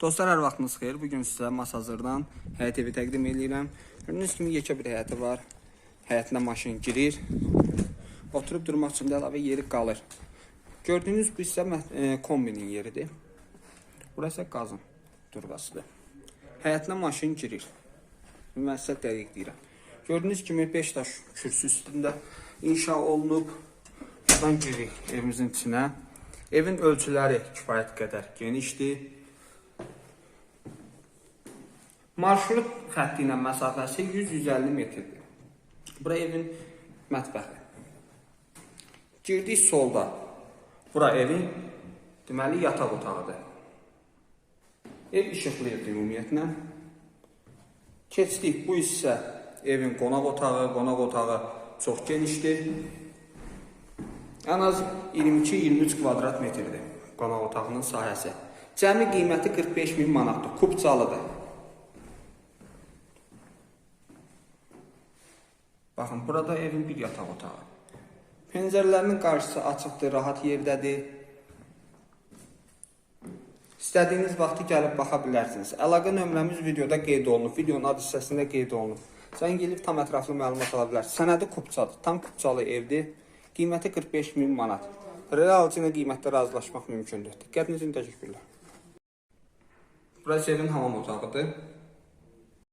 Dostlar, hər vaxtınız xeyir. Bu gün sizə Masazırdan həyət evi təqdim edirəm. Gördüyünüz kimi yekə bir həyəti var. Həyətinə maşın girir. Oturub durmaq üçün də əlavə yeri qalır. Gördüyünüz bu isə e, kombinin yeridir. Burası qazın turbasıdır. Həyətinə maşın girir. Mən sizə dəqiq deyirəm. Gördüyünüz kimi 5 daş kürsü üstündə inşa olunub. Buradan giririk evimizin içinə. Evin ölçüləri kifayət qədər genişdir. Marşrut xətti ilə məsafəsi 100-150 metrdir. Bura evin mətbəxi. Girdik solda. Bura evin deməli yataq otağıdır. Ev işıqlı evdir ümumiyyətlə. Keçdik bu hissə evin qonaq otağı, qonaq otağı çox genişdir. Ən az 22-23 kvadrat metrdir qonaq otağının sahəsi. Cəmi qiyməti 45 min manatdır. Kubcalıdır. Baxın, burada evin bir yataq otağı. Pəncərələrinin qarşısı açıqdır, rahat yerdədir. İstədiyiniz vaxtı gəlib baxa bilərsiniz. Əlaqə nömrəmiz videoda qeyd olunub, videonun ad hissəsində qeyd olunub. Sən gəlib tam ətraflı məlumat ala bilərsən. Sənədi kupçadır, tam kupçalı evdir. Qiyməti 45 min manat. Real ilə qiymətdə razılaşmaq mümkündür. Diqqətiniz üçün təşəkkürlər. Burası evin hamam otağıdır.